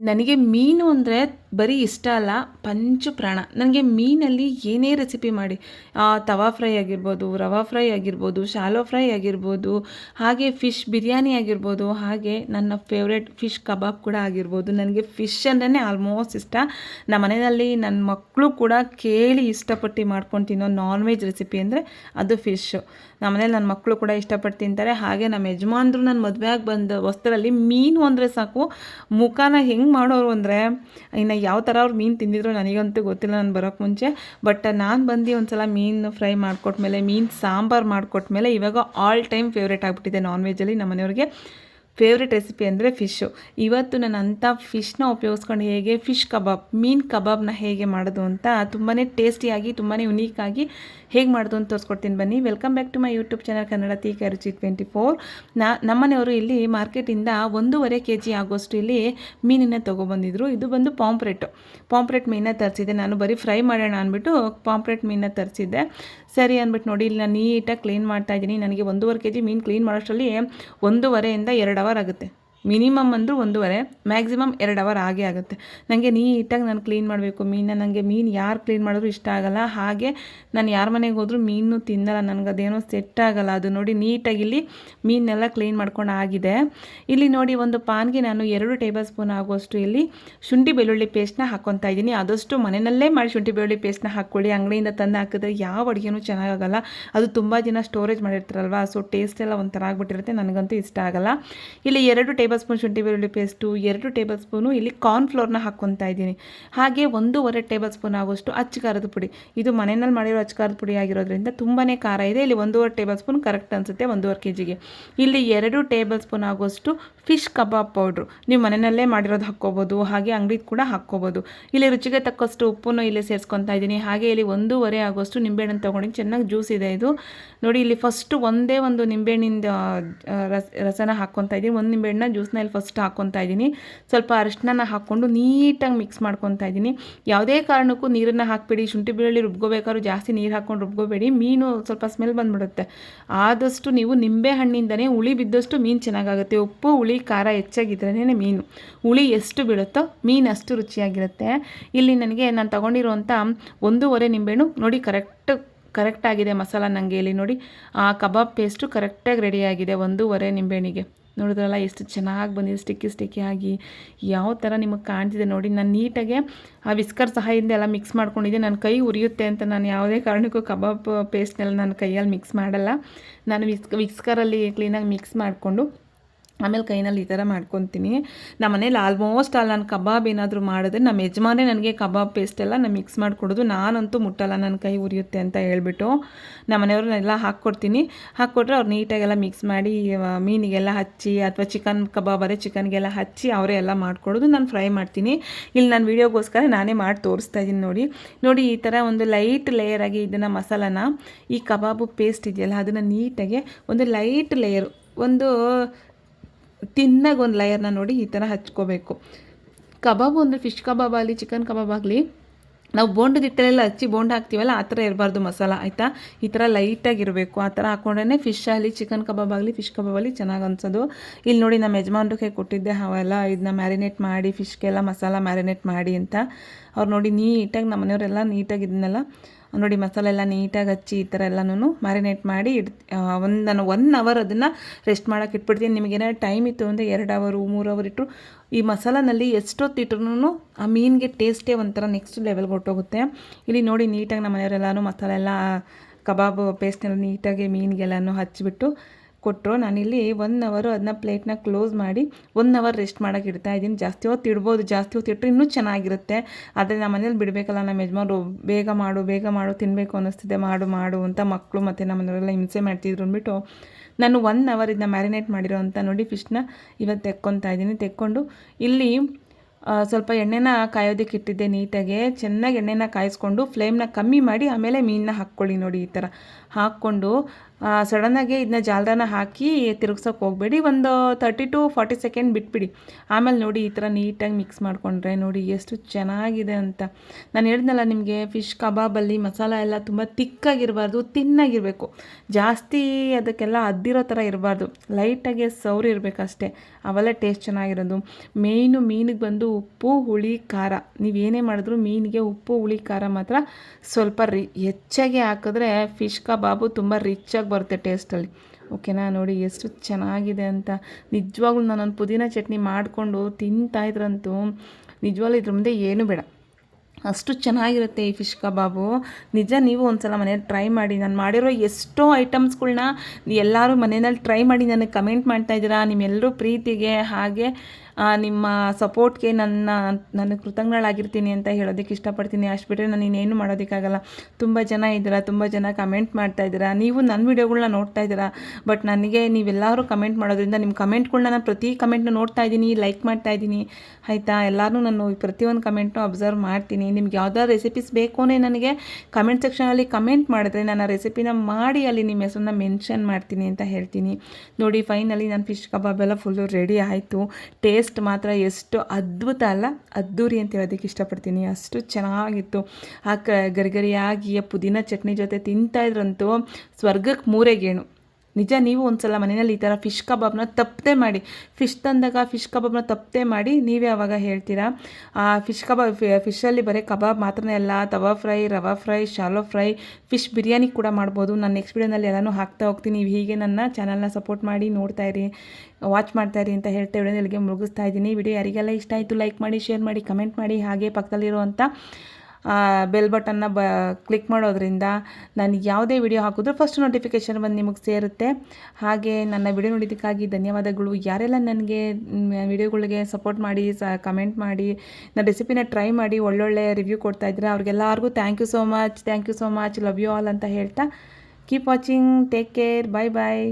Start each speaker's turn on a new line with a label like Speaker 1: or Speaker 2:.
Speaker 1: ನನಗೆ ಮೀನು ಅಂದರೆ ಬರೀ ಇಷ್ಟ ಅಲ್ಲ ಪಂಚ ಪ್ರಾಣ ನನಗೆ ಮೀನಲ್ಲಿ ಏನೇ ರೆಸಿಪಿ ಮಾಡಿ. ತವಾ ಫ್ರೈ ಆಗಿರ್ಬೋದು, ರವಾ ಫ್ರೈ ಆಗಿರ್ಬೋದು, ಶಾಲೋ ಫ್ರೈ ಆಗಿರ್ಬೋದು, ಹಾಗೆ ಫಿಶ್ ಬಿರಿಯಾನಿ ಆಗಿರ್ಬೋದು, ಹಾಗೆ ನನ್ನ ಫೇವ್ರೆಟ್ ಫಿಶ್ ಕಬಾಬ್ ಕೂಡ ಆಗಿರ್ಬೋದು. ನನಗೆ ಫಿಶ್ ಅಂದ್ರೆ ಆಲ್ಮೋಸ್ಟ್ ಇಷ್ಟ. ನಮ್ಮ ಮನೆಯಲ್ಲಿ ನನ್ನ ಮಕ್ಕಳು ಕೂಡ ಕೇಳಿ ಇಷ್ಟಪಟ್ಟು ಮಾಡ್ಕೊಂಡು ತಿನ್ನೋ ನಾನ್ ವೆಜ್ ರೆಸಿಪಿ ಅಂದರೆ ಅದು ಫಿಶ್ಶು ನಮ್ಮ ಮನೇಲಿ ನನ್ನ ಮಕ್ಕಳು ಕೂಡ ಇಷ್ಟಪಟ್ಟು ತಿಂತಾರೆ. ಹಾಗೆ ನಮ್ಮ ಯಜಮಾನ್ರು ನನ್ನ ಮದುವೆಯಾಗಿ ಬಂದ ವಸ್ತರಲ್ಲಿ ಮೀನು ಅಂದರೆ ಸಾಕು. ಮುಖಾನ ಹೆಂಗೆ ಮಾಡೋರು ಅಂದರೆ, ಇನ್ನು ಯಾವ ಥರ ಅವ್ರು ಮೀನು ತಿಂದಿದ್ರು ನನಗಂತೂ ಗೊತ್ತಿಲ್ಲ ನಾನು ಬರೋಕ್ಕೆ ಮುಂಚೆ. ಬಟ್ ನಾನು ಬಂದು ಒಂದು ಸಲ ಮೀನು ಫ್ರೈ ಮಾಡಿಕೊಟ್ಮೇಲೆ, ಮೀನು ಸಾಂಬಾರು ಮಾಡಿಕೊಟ್ಮೇಲೆ ಇವಾಗ ಆಲ್ ಟೈಮ್ ಫೇವ್ರೇಟ್ ಆಗಿಬಿಟ್ಟಿದೆ ನಾನ್ ವೆಜ್ಜಲ್ಲಿ ನಮ್ಮ ಮನೆಯವ್ರಿಗೆ ಫೇವ್ರೆಟ್ ರೆಸಿಪಿ ಅಂದರೆ ಫಿಶ್ಶು ಇವತ್ತು ನಾನು ಅಂಥ ಫಿಶ್ನ ಉಪಯೋಗಿಸ್ಕೊಂಡು ಹೇಗೆ ಫಿಶ್ ಕಬಾಬ್, ಮೀನು ಕಬಾಬ್ನ ಹೇಗೆ ಮಾಡೋದು ಅಂತ ತುಂಬಾ ಟೇಸ್ಟಿಯಾಗಿ ತುಂಬಾ ಆಗಿ ಹೇಗೆ ಮಾಡೋದು ಅಂತ ತೋರಿಸ್ಕೊಡ್ತೀನಿ ಬನ್ನಿ. Welcome back to my YouTube channel Kannada Theeka Ruchi twenty four ನಾ, ನಮ್ಮನೆಯವರು ಇಲ್ಲಿ ಮಾರ್ಕೆಟಿಂದ ಒಂದೂವರೆ ಕೆ ಜಿ ಆಗೋಷ್ಟು ಇಲ್ಲಿ ಮೀನನ್ನು ತೊಗೊಬಂದಿದ್ರು. ಇದು ಬಂದು ಪಾಂಪ್ರೆಟ್ಟು ಪಾಂಪ್ರೆಟ್ ಮೀನನ್ನ ತರಿಸಿದ್ದೆ. ನಾನು ಬರೀ ಫ್ರೈ ಮಾಡೋಣ ಅಂದ್ಬಿಟ್ಟು ಪಾಂಪ್ರೆಟ್ ಮೀನನ್ನ ತರಿಸಿದ್ದೆ. ಸರಿ ಅಂದ್ಬಿಟ್ಟು ನೋಡಿ, ಇಲ್ಲಿ ನಾನು ನೀಟಾಗಿ ಕ್ಲೀನ್ ಮಾಡ್ತಾ ಇದ್ದೀನಿ. ನನಗೆ ಒಂದೂವರೆ ಕೆ ಜಿ ಮೀನು ಕ್ಲೀನ್ ಮಾಡೋಷ್ಟರಲ್ಲಿ ಒಂದೂವರೆಯಿಂದ ಎರಡು ಅವರ್ ಆಗುತ್ತೆ. ಮಿನಿಮಮ್ ಅಂದರೂ ಒಂದೂವರೆ ಮ್ಯಾಕ್ಸಿಮಮ್ ಎರಡು ಅವರ್ ಆಗೇ ಆಗುತ್ತೆ. ನನಗೆ ನೀಟಾಗಿ ನಾನು ಕ್ಲೀನ್ ಮಾಡಬೇಕು. ಮೀನನ್ನ ನನಗೆ ಮೀನು ಯಾರು ಕ್ಲೀನ್ ಮಾಡಿದ್ರು ಇಷ್ಟ ಆಗಲ್ಲ. ಹಾಗೆ ನಾನು ಯಾರ ಮನೆಗೆ ಹೋದರೂ ಮೀನು ತಿನ್ನಲ್ಲ. ನನಗೆ ಅದೇನೋ ಸೆಟ್ ಆಗಲ್ಲ. ಅದು ನೋಡಿ ನೀಟಾಗಿ ಇಲ್ಲಿ ಮೀನೆಲ್ಲ ಕ್ಲೀನ್ ಮಾಡ್ಕೊಂಡು ಆಗಿದೆ. ಇಲ್ಲಿ ನೋಡಿ ಒಂದು ಪಾನ್ಗೆ ನಾನು ಎರಡು ಟೇಬಲ್ ಸ್ಪೂನ್ ಆಗುವಷ್ಟು ಇಲ್ಲಿ ಶುಂಠಿ ಬೆಳ್ಳುಳ್ಳಿ ಪೇಸ್ಟ್ನ ಹಾಕ್ಕೊತಾ ಇದ್ದೀನಿ. ಆದಷ್ಟು ಮನೆಯಲ್ಲೇ ಮಾಡಿ ಶುಂಠಿ ಬೆಳ್ಳುಳ್ಳಿ ಪೇಸ್ಟ್ನ ಹಾಕ್ಕೊಳ್ಳಿ. ಅಂಗಡಿಯಿಂದ ತಂದು ಹಾಕಿದ್ರೆ ಯಾವ ಅಡುಗೆನೂ ಚೆನ್ನಾಗಾಗಲ್ಲ ಅದು ತುಂಬ ದಿನ ಸ್ಟೋರೇಜ್ ಮಾಡಿರ್ತಾರಲ್ವ? ಸೊ ಟೇಸ್ಟ್ ಎಲ್ಲ ಒಂಥರ ಆಗ್ಬಿಟ್ಟಿರುತ್ತೆ. ನನಗಂತೂ ಇಷ್ಟ ಆಗಲ್ಲ. ಇಲ್ಲಿ ಎರಡು ಟೇಬಲ್ ಟೇಬಲ್ ಸ್ಪೂನ್ ಶುಂಠಿ ಬೆಳ್ಳುಳ್ಳಿ ಪೇಸ್ಟು ಎರಡು ಟೇಬಲ್ ಸ್ಪೂನು ಇಲ್ಲಿ ಕಾರ್ನ್ ಕಾರ್ನ್ಫ್ಲೋರ್ನ ಹಾಕ್ಕೊತಾ ಇದ್ದೀನಿ. ಹಾಗೆ ಒಂದೂವರೆ ಟೇಬಲ್ ಸ್ಪೂನ್ ಆಗುವಷ್ಟು ಅಚ್ಚ ಖಾರದ ಪುಡಿ. ಇದು ಮನೆಯಲ್ಲಿ ಮಾಡಿರೋ ಅಚ್ಚ ಖಾರದ ಪುಡಿ ಆಗಿರೋದ್ರಿಂದ ತುಂಬಾ ಖಾರ ಇದೆ. ಇಲ್ಲಿ ಒಂದೂವರೆ ಟೇಬಲ್ ಸ್ಪೂನ್ ಕರೆಕ್ಟ್ ಅನಿಸುತ್ತೆ ಒಂದೂವರೆ ಕೆ ಜಿಗೆ ಇಲ್ಲಿ ಎರಡು ಟೇಬಲ್ ಸ್ಪೂನ್ ಆಗುವಷ್ಟು ಫಿಶ್ ಕಬಾಬ್ ಪೌಡ್ರು ನೀವು ಮನೆಯಲ್ಲೇ ಮಾಡಿರೋದು ಹಾಕ್ಕೋಬೋದು, ಹಾಗೆ ಅಂಗಡಿ ಕೂಡ ಹಾಕ್ಕೋಬೋದು. ಇಲ್ಲಿ ರುಚಿಗೆ ತಕ್ಕಷ್ಟು ಉಪ್ಪನ್ನು ಇಲ್ಲಿ ಸೇರಿಸ್ಕೊತಾ ಇದ್ದೀನಿ. ಹಾಗೆ ಇಲ್ಲಿ ಒಂದೂವರೆ ಆಗುವಷ್ಟು ನಿಂಬೆಹಣ್ಣು ತೊಗೊಂಡು ಚೆನ್ನಾಗಿ ಜ್ಯೂಸ್ ಇದೆ ಇದು. ನೋಡಿ, ಇಲ್ಲಿ ಫಸ್ಟ್ ಒಂದೇ ಒಂದು ನಿಂಬೆಹಣ್ಣಿಂದ ರಸ, ರಸನ ಹಾಕ್ಕೊತಾ ಇದ್ದೀನಿ. ಒಂದು ನಿಂಬೆಹಣ್ಣ ಜ್ಯೂಸ್ ಜ್ಯೂಸ್ನ ಇಲ್ಲಿ ಫಸ್ಟ್ ಹಾಕ್ಕೊತಾ ಇದ್ದೀನಿ. ಸ್ವಲ್ಪ ಅರಿಶಿನ ಹಾಕ್ಕೊಂಡು ನೀಟಾಗಿ ಮಿಕ್ಸ್ ಮಾಡ್ಕೊತಾ ಇದ್ದೀನಿ. ಯಾವುದೇ ಕಾರಣಕ್ಕೂ ನೀರನ್ನು ಹಾಕಿಬಿಡಿ. ಶುಂಠಿ ಬೆಳ್ಳುಳ್ಳಿ ರುಬ್ಕೋಬೇಕಾದ್ರೂ ಜಾಸ್ತಿ ನೀರು ಹಾಕ್ಕೊಂಡು ರುಬ್ಕೋಬೇಡಿ. ಮೀನು ಸ್ವಲ್ಪ ಸ್ಮೆಲ್ ಬಂದ್ಬಿಡುತ್ತೆ. ಆದಷ್ಟು ನೀವು ನಿಂಬೆ ಹಣ್ಣಿಂದನೇ ಹುಳಿ ಬಿದ್ದಷ್ಟು ಮೀನು ಚೆನ್ನಾಗಾಗುತ್ತೆ. ಉಪ್ಪು, ಹುಳಿ, ಖಾರ ಹೆಚ್ಚಾಗಿದ್ರೇ ಮೀನು. ಹುಳಿ ಎಷ್ಟು ಬೀಳುತ್ತೋ ಮೀನು ಅಷ್ಟು ರುಚಿಯಾಗಿರುತ್ತೆ. ಇಲ್ಲಿ ನನಗೆ ನಾನು ತೊಗೊಂಡಿರುವಂಥ ಒಂದೂವರೆ ನಿಂಬೆಹಣ್ಣು. ನೋಡಿ ಕರೆಕ್ಟ್ ಕರೆಕ್ಟಾಗಿದೆ ಮಸಾಲ ನನಗೆ ಇಲ್ಲಿ ನೋಡಿ. ಆ ಕಬಾಬ್ ಪೇಸ್ಟು ಕರೆಕ್ಟಾಗಿ ರೆಡಿಯಾಗಿದೆ ಒಂದೂವರೆ ನಿಂಬೆಹಣ್ಣಿಗೆ. ನೋಡಿದ್ರಲ್ಲ, ಎಷ್ಟು ಚೆನ್ನಾಗಿ ಬಂದಿದೆ ಸ್ಟಿಕ್ಕಿ ಸ್ಟಿಕ್ಕಿ ಆಗಿ. ಯಾವ ಥರ ನಿಮಗೆ ಕಾಣ್ತಿದೆ ನೋಡಿ, ನಾನು ನೀಟಾಗೆ ಆ ವಿಸ್ಕರ್ ಸಹಾಯದಿಂದ ಎಲ್ಲ ಮಿಕ್ಸ್ ಮಾಡ್ಕೊಂಡಿದ್ದೆ. ನನ್ನ ಕೈ ಉರಿಯುತ್ತೆ ಅಂತ ನಾನು ಯಾವುದೇ ಕಾರಣಕ್ಕೂ ಕಬಾಬ್ ಪೇಸ್ಟ್ನೆಲ್ಲ ನನ್ನ ಕೈಯಲ್ಲಿ ಮಿಕ್ಸ್ ಮಾಡಲ್ಲ. ನಾನು ವಿಸ್ಕ್ ವಿಸ್ಕರಲ್ಲಿ ಕ್ಲೀನಾಗಿ ಮಿಕ್ಸ್ ಮಾಡಿಕೊಂಡು ಆಮೇಲೆ ಕೈನಲ್ಲಿ ಈ ಥರ ಮಾಡ್ಕೊತೀನಿ. ನಮ್ಮ ಮನೇಲಿ ಆಲ್ಮೋಸ್ಟ್ ಅಲ್ಲಿ ನಾನು ಕಬಾಬ್ ಏನಾದರೂ ಮಾಡಿದ್ರೆ ನಮ್ಮ ಯಜಮಾನೇ ನನಗೆ ಕಬಾಬ್ ಪೇಸ್ಟ್ ಎಲ್ಲ ನಾನು ಮಿಕ್ಸ್ ಮಾಡಿಕೊಡೋದು. ನಾನಂತೂ ಮುಟ್ಟಲ್ಲ, ನನ್ನ ಕೈ ಉರಿಯುತ್ತೆ ಅಂತ ಹೇಳ್ಬಿಟ್ಟು ನಮ್ಮ ಮನೆಯವ್ರನ್ನೆಲ್ಲ ಹಾಕ್ಕೊಡ್ತೀನಿ. ಹಾಕ್ಕೊಟ್ರೆ ಅವ್ರು ನೀಟಾಗೆಲ್ಲ ಮಿಕ್ಸ್ ಮಾಡಿ ಮೀನಿಗೆಲ್ಲ ಹಚ್ಚಿ ಅಥವಾ ಚಿಕನ್ ಕಬಾಬ್, ಅದೇ ಚಿಕನ್ಗೆಲ್ಲ ಹಚ್ಚಿ ಅವರೇ ಎಲ್ಲ ಮಾಡಿಕೊಡೋದು ನಾನು ಫ್ರೈ ಮಾಡ್ತೀನಿ. ಇಲ್ಲಿ ನಾನು ವೀಡಿಯೋಗೋಸ್ಕರ ನಾನೇ ಮಾಡಿ ತೋರಿಸ್ತಾ ಇದ್ದೀನಿ ನೋಡಿ. ನೋಡಿ ಈ ಥರ ಒಂದು ಲೈಟ್ ಲೇಯರ್ ಆಗಿ ಇದನ್ನು ಮಸಾಲಾನ ಈ ಕಬಾಬು ಪೇಸ್ಟ್ ಇದೆಯಲ್ಲ ಅದನ್ನು ನೀಟಾಗಿ ಒಂದು ಲೈಟ್ ಲೇಯರ್ ಒಂದು ತಿನ್ನಾಗ ಒಂದು ಲೇಯರ್ನ ನೋಡಿ ಈ ಥರ ಹಚ್ಕೋಬೇಕು. ಕಬಾಬು ಅಂದರೆ ಫಿಶ್ ಕಬಾಬ್ ಆಗಲಿ, ಚಿಕನ್ ಕಬಾಬ್ ಆಗಲಿ, ನಾವು ಬೋಂಡದ ಹಿಟ್ಟಲೆಲ್ಲ ಹಚ್ಚಿ ಬೋಂಡ್ ಹಾಕ್ತೀವಲ್ಲ, ಆ ಥರ ಇರಬಾರ್ದು ಮಸಾಲ, ಆಯಿತಾ? ಈ ಥರ ಲೈಟಾಗಿರಬೇಕು ಆ ಥರ ಹಾಕೊಂಡ್ರೆ ಫಿಶ್ ಆಗಲಿ, ಚಿಕನ್ ಕಬಾಬ್ ಆಗಲಿ, ಫಿಶ್ ಕಬಾಬ್ ಆಗಲಿ ಚೆನ್ನಾಗಿ ಅನ್ಸೋದು. ಇಲ್ಲಿ ನೋಡಿ ನಮ್ಮ ಯಜಮಾನ್ರಿಗೆ ಕೊಟ್ಟಿದ್ದೆ, ಅವೆಲ್ಲ ಇದನ್ನ ಮ್ಯಾರಿನೇಟ್ ಮಾಡಿ ಫಿಶ್ಗೆಲ್ಲ ಮಸಾಲ ಮ್ಯಾರಿನೇಟ್ ಮಾಡಿ ಅಂತ. ಅವ್ರು ನೋಡಿ ನೀಟಾಗಿ ನಮ್ಮ ಮನೆಯವರೆಲ್ಲ ನೀಟಾಗಿ ಇದನ್ನೆಲ್ಲ ನೋಡಿ ಮಸಾಲೆ ಎಲ್ಲ ನೀಟಾಗಿ ಹಚ್ಚಿ ಈ ಥರ ಎಲ್ಲನೂ ಮ್ಯಾರಿನೇಟ್ ಮಾಡಿ ಇಡ್ ಒಂದು ನಾನು ಒನ್ ಅವರ್ ಅದನ್ನು ರೆಸ್ಟ್ ಮಾಡೋಕೆ ಇಟ್ಬಿಡ್ತೀನಿ. ನಿಮಗೇನಾದ್ರು ಟೈಮ್ ಇತ್ತು ಅಂದರೆ ಎರಡು ಅವರು ಮೂರು ಅವರ್ ಇಟ್ಟರು ಈ ಮಸಾಲನಲ್ಲಿ ಎಷ್ಟೊತ್ತಿಟ್ರು ಆ ಮೀನಿಗೆ ಟೇಸ್ಟೇ ಒಂಥರ ನೆಕ್ಸ್ಟ್ ಲೆವೆಲ್ಗೆ ಹೊಟ್ಟೋಗುತ್ತೆ ಇಲ್ಲಿ ನೋಡಿ ನೀಟಾಗಿ ನಮ್ಮ ಮನೆಯವರೆಲ್ಲನೂ ಮಸಾಲೆ ಎಲ್ಲ ಕಬಾಬ್ ಪೇಸ್ಟ್ನೆಲ್ಲ ನೀಟಾಗಿ ಮೀನಿಗೆಲ್ಲನೂ ಹಚ್ಚಿಬಿಟ್ಟು ಕೊಟ್ಟರು ನಾನಿಲ್ಲಿ ಒನ್ ಅವರು ಅದನ್ನ ಪ್ಲೇಟ್ನ ಕ್ಲೋಸ್ ಮಾಡಿ ಒನ್ ಅವರ್ ರೆಸ್ಟ್ ಮಾಡೋಕೆ ಇಡ್ತಾ ಇದ್ದೀನಿ. ಜಾಸ್ತಿ ಹೊತ್ತು ಇಡ್ಬೋದು, ಜಾಸ್ತಿ ಹೊತ್ತು ಇಟ್ಟರೆ ಇನ್ನೂ ಚೆನ್ನಾಗಿರುತ್ತೆ. ಆದರೆ ನಮ್ಮ ಮನೇಲಿ ಬಿಡಬೇಕಲ್ಲ, ನಮ್ಮ ಯಜಮಾನರು ಬೇಗ ಮಾಡು ಬೇಗ ಮಾಡು ತಿನ್ನಬೇಕು ಅನ್ನಿಸ್ತಿದೆ, ಮಾಡು ಮಾಡು ಅಂತ ಮಕ್ಕಳು ಮತ್ತು ನಮ್ಮ ಮನೆಯವರೆಲ್ಲ ಹಿಂಸೆ ಮಾಡ್ತಿದ್ರು ಅಂದ್ಬಿಟ್ಟು ನಾನು ಒನ್ ಅವರ್ ಇದನ್ನ ಮ್ಯಾರಿನೇಟ್ ಮಾಡಿರೋ ಅಂತ ನೋಡಿ ಫಿಶ್ನ ಇವತ್ತು ತೆಕ್ಕೊತಾ ಇದ್ದೀನಿ. ತೆಕ್ಕೊಂಡು ಇಲ್ಲಿ ಸ್ವಲ್ಪ ಎಣ್ಣೆನ ಕಾಯೋದಕ್ಕೆ ಇಟ್ಟಿದ್ದೆ ನೀಟಾಗೆ. ಚೆನ್ನಾಗಿ ಎಣ್ಣೆನ ಕಾಯಿಸ್ಕೊಂಡು ಫ್ಲೇಮ್ನ ಕಮ್ಮಿ ಮಾಡಿ ಆಮೇಲೆ ಮೀನನ್ನ ಹಾಕ್ಕೊಳ್ಳಿ ನೋಡಿ ಈ ಥರ ಹಾಕ್ಕೊಂಡು ಸಡನ್ನಾಗಿ ಇದನ್ನ ಜಾಲ್ದಾನ ಹಾಕಿ ತಿರುಗ್ಸೋಕೆ ಹೋಗಬೇಡಿ. ಒಂದು ತರ್ಟಿ ಟು ಫಾರ್ಟಿ ಸೆಕೆಂಡ್ ಬಿಟ್ಬಿಡಿ. ಆಮೇಲೆ ನೋಡಿ ಈ ಥರ ನೀಟಾಗಿ ಮಿಕ್ಸ್ ಮಾಡಿಕೊಂಡ್ರೆ ನೋಡಿ ಎಷ್ಟು ಚೆನ್ನಾಗಿದೆ ಅಂತ. ನಾನು ಹೇಳಿದ್ನಲ್ಲ ನಿಮಗೆ ಫಿಶ್ ಕಬಾಬಲ್ಲಿ ಮಸಾಲ ಎಲ್ಲ ತುಂಬ ತಿಕ್ಕಾಗಿರಬಾರ್ದು, ತಿನ್ನಾಗಿರಬೇಕು. ಜಾಸ್ತಿ ಅದಕ್ಕೆಲ್ಲ ಅದ್ದಿರೋ ಥರ ಇರಬಾರ್ದು. ಲೈಟಾಗಿ ಸೌರಿ ಇರಬೇಕಷ್ಟೇ. ಅವೆಲ್ಲ ಟೇಸ್ಟ್ ಚೆನ್ನಾಗಿರೋದು. ಮೇಯ್ನು ಮೀನಿಗೆ ಬಂದು ಉಪ್ಪು, ಹುಳಿ, ಖಾರ. ನೀವೇನೇ ಮಾಡಿದ್ರು ಮೀನಿಗೆ ಉಪ್ಪು, ಹುಳಿ, ಖಾರ ಮಾತ್ರ ಸ್ವಲ್ಪ ರಿ ಹೆಚ್ಚಾಗಿ ಹಾಕಿದ್ರೆ ಫಿಶ್ ಕಬಾಬು ತುಂಬ ರಿಚಾಗಿ ಬರುತ್ತೆ ಟೇಸ್ಟಲ್ಲಿ. ಓಕೆನಾ? ನೋಡಿ ಎಷ್ಟು ಚೆನ್ನಾಗಿದೆ ಅಂತ. ನಿಜವಾಗ್ಲೂ ನಾನೊಂದು ಪುದೀನ ಚಟ್ನಿ ಮಾಡಿಕೊಂಡು ತಿಂತಾಯಿದ್ರಂತೂ ನಿಜವಾಗ್ಲೂ ಇದ್ರ ಮುಂದೆ ಏನೂ ಬೇಡ. ಅಷ್ಟು ಚೆನ್ನಾಗಿರುತ್ತೆ ಈ ಫಿಶ್ ಕಬಾಬು. ನಿಜ ನೀವು ಒಂದ್ಸಲ ಮನೇಲಿ ಟ್ರೈ ಮಾಡಿ. ನಾನು ಮಾಡಿರೋ ಎಷ್ಟೋ ಐಟಮ್ಸ್ಗಳನ್ನ ಎಲ್ಲರೂ ಮನೆಯಲ್ಲಿ ಟ್ರೈ ಮಾಡಿ. ನನಗೆ ಕಮೆಂಟ್ ಮಾಡ್ತಾ ಇದ್ದೀರಾ? ನಿಮ್ಮೆಲ್ಲರೂ ಪ್ರೀತಿಗೆ ಹಾಗೆ ನಿಮ್ಮ ಸಪೋರ್ಟ್ಗೆ ನನ್ನ ನಾನು ಕೃತಜ್ಞಳಾಗಿರ್ತೀನಿ ಅಂತ ಹೇಳೋದಕ್ಕೆ ಇಷ್ಟಪಡ್ತೀನಿ. ಅಷ್ಟು ಬಿಟ್ಟರೆ ನಾನು ಇನ್ನೇನು ಮಾಡೋದಕ್ಕಾಗಲ್ಲ. ತುಂಬ ಜನ ಇದ್ದೀರಾ, ತುಂಬ ಜನ ಕಮೆಂಟ್ ಮಾಡ್ತಾ ಇದ್ದೀರಾ. ನೀವು ನನ್ನ ವೀಡಿಯೋಗಳನ್ನ ನೋಡ್ತಾ ಇದ್ದೀರಾ ಬಟ್ ನನಗೆ ನೀವೆಲ್ಲರೂ ಕಮೆಂಟ್ ಮಾಡೋದ್ರಿಂದ ನಿಮ್ಮ ಕಮೆಂಟ್ಗಳನ್ನ ನಾನು ಪ್ರತಿ ಕಮೆಂಟ್ನ ನೋಡ್ತಾ ಇದ್ದೀನಿ ಲೈಕ್ ಮಾಡ್ತಾ ಇದ್ದೀನಿ. ಆಯಿತಾ? ಎಲ್ಲರೂ ನಾನು ಪ್ರತಿಯೊಂದು ಕಮೆಂಟ್ನು ಅಬ್ಸರ್ವ್ ಮಾಡ್ತೀನಿ. ನಿಮ್ಗೆ ಯಾವ್ದಾದ್ರು ರೆಸಿಪೀಸ್ ಬೇಕು ಅಂದರೆ ನನಗೆ ಕಮೆಂಟ್ ಸೆಕ್ಷನಲ್ಲಿ ಕಮೆಂಟ್ ಮಾಡಿದ್ರೆ ನಾನು ಆ ರೆಸಿಪಿನ ಮಾಡಿ ಅಲ್ಲಿ ನಿಮ್ಮ ಹೆಸರನ್ನ ಮೆನ್ಷನ್ ಮಾಡ್ತೀನಿ ಅಂತ ಹೇಳ್ತೀನಿ. ನೋಡಿ ಫೈನಲಿ ನಾನು ಫಿಶ್ ಕಬಾಬ್ ಎಲ್ಲ ಫುಲ್ಲು ರೆಡಿ ಆಯಿತು. ಟೇಸ್ಟ್ ಟೇಸ್ಟ್ ಮಾತ್ರ ಎಷ್ಟು ಅದ್ಭುತ ಅಲ್ಲ? ಅದ್ದೂರಿ ಅಂತ ಹೇಳೋದಕ್ಕೆ ಇಷ್ಟಪಡ್ತೀನಿ. ಅಷ್ಟು ಚೆನ್ನಾಗಿತ್ತು. ಆ ಕ ಗರಿಗರಿಯಾಗಿ ಪುದೀನ ಚಟ್ನಿ ಜೊತೆ ತಿಂತಾಯಿದ್ರಂತೂ ಸ್ವರ್ಗಕ್ಕೆ ಮೂರೇ ಗೇಣು. ನಿಜ ನೀವು ಒಂದ್ಸಲ ಮನೆಯಲ್ಲಿ ಈ ಥರ ಫಿಶ್ ಕಬಾಬ್ನ ತಪ್ಪದೆ ಮಾಡಿ, ಫಿಶ್ ತಂದಾಗ ಫಿಶ್ ಕಬಾಬ್ನ ತಪ್ಪದೆ ಮಾಡಿ ನೀವೇ ಅವಾಗ ಹೇಳ್ತೀರಾ? ಆ ಫಿಶ್ ಕಬಾಬ್ ಫಿಶಲ್ಲಿ ಬರೀ ಕಬಾಬ್ ಮಾತ್ರನೇ ಅಲ್ಲ, tawa fry, rava fry, shallow fry, fish biryani ಕೂಡ ಮಾಡ್ಬೋದು. ನಾನು ನೆಕ್ಸ್ಟ್ ವೀಡಿಯೋನಲ್ಲಿ ಎಲ್ಲನೂ ಹಾಕ್ತಾ ಹೋಗ್ತೀನಿ. ನೀವು ಹೀಗೆ ನನ್ನ ಚಾನಲ್ನ ಸಪೋರ್ಟ್ ಮಾಡಿ ನೋಡ್ತಾ ಇರಿ, ವಾಚ್ ಮಾಡ್ತಾ ಇರಿ ಅಂತ ಹೇಳ್ತಾ ವಿಡಿಯೋದಲ್ಲಿಗೆ ಮುಗಿಸ್ತಾ ಇದ್ದೀನಿ. ವಿಡಿಯೋ ಯಾರಿಗೆಲ್ಲ ಇಷ್ಟ ಆಯಿತು ಲೈಕ್ ಮಾಡಿ, ಶೇರ್ ಮಾಡಿ, ಕಮೆಂಟ್ ಮಾಡಿ, ಹಾಗೆ ಪಕ್ಕದಲ್ಲಿರುವಂಥ ಬೆಲ್ ಬಟನ್ನ ಬ ಕ್ಲಿಕ್ ಮಾಡೋದ್ರಿಂದ ನಾನು ಯಾವುದೇ ವಿಡಿಯೋ ಹಾಕಿದ್ರು ಫಸ್ಟ್ ನೋಟಿಫಿಕೇಷನ್ ಬಂದು ನಿಮಗೆ ಸೇರುತ್ತೆ. ಹಾಗೆ ನನ್ನ ವಿಡಿಯೋ ನೋಡಿದ್ದಕ್ಕಾಗಿ ಧನ್ಯವಾದಗಳು. ಯಾರೆಲ್ಲ ನನಗೆ ವಿಡಿಯೋಗಳಿಗೆ ಸಪೋರ್ಟ್ ಮಾಡಿ, ಸ ಕಮೆಂಟ್ ಮಾಡಿ ನನ್ನ ರೆಸಿಪಿನ ಟ್ರೈ ಮಾಡಿ, ಒಳ್ಳೊಳ್ಳೆ ರಿವ್ಯೂ ಕೊಡ್ತಾ ಇದ್ದೀರಾ ಅವ್ರಿಗೆಲ್ಲರಿಗೂ thank you so much thank you so much love you all ಅಂತ ಹೇಳ್ತಾ keep watching take care bye bye